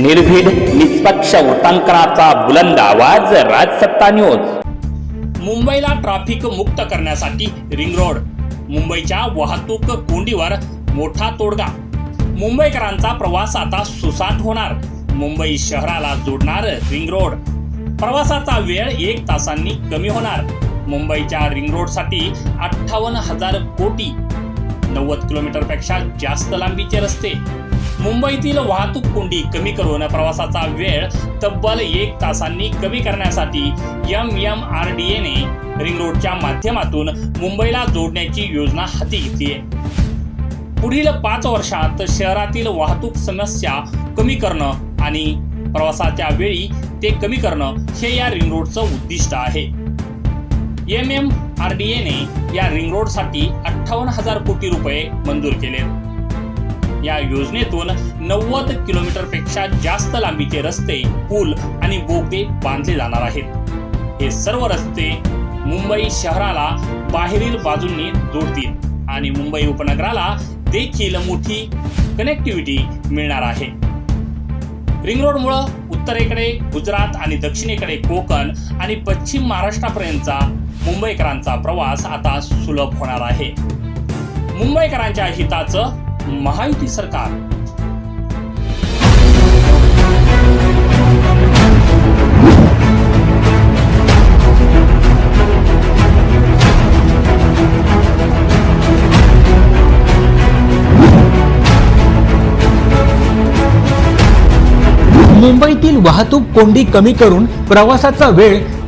निर्भीड निष्पक्ष उटंकनाचा बुलंद आवाज राजसत्ता न्यूज मुंबईला ट्रॅफिक मुक्त करण्यासाठी रिंग रोड मुंबईच्या वाहतूक कोंडीवर मोठा तोडगा. मुंबईकरांचा प्रवास आता सुसाट होणार. मुंबई शहराला जोडणार रिंग रोड प्रवासाचा वेळ एक तासांनी कमी होणार. मुंबईच्या रिंग रोडसाठी अठ्ठावन्न हजार कोटी नव्वद किलोमीटरपेक्षा जास्त लांबीचे रस्ते. मुंबईतील वाहतूक कोंडी कमी करून प्रवासाचा वेळ तब्बल एक तासांनी कमी करण्यासाठी एम एम आर डी एने रिंग रोडच्या माध्यमातून मुंबईला जोडण्याची योजना हाती घेतली आहे. पुढील पाच वर्षात शहरातील वाहतूक समस्या कमी करणं आणि प्रवासाच्या वेळी ते कमी करणं हे या रिंग रोडचं उद्दिष्ट आहे. एम एम आर डी एने या रिंग रोडसाठी अठ्ठावन्न हजार कोटी रुपये मंजूर केले. या योजनेतून नव्वद किलोमीटरपेक्षा जास्त लांबीचे रस्ते पूल आणि बोगदे बांधले जाणार आहेत. हे सर्व रस्ते मुंबई शहराला बाहेरील बाजूंनी जोडतील आणि मुंबई उपनगराला देखील मोठी कनेक्टिव्हिटी मिळणार आहे. रिंग रोडमुळं उत्तरेकडे गुजरात आणि दक्षिणेकडे कोकण आणि पश्चिम महाराष्ट्रापर्यंतचा मुंबईकरांचा प्रवास आता सुलभ होणार आहे. मुंबईकरांच्या हिताचं महायुती सरकार. मुंबईतील वाहतूक कोंडी कमी करून प्रवासाचा वेळ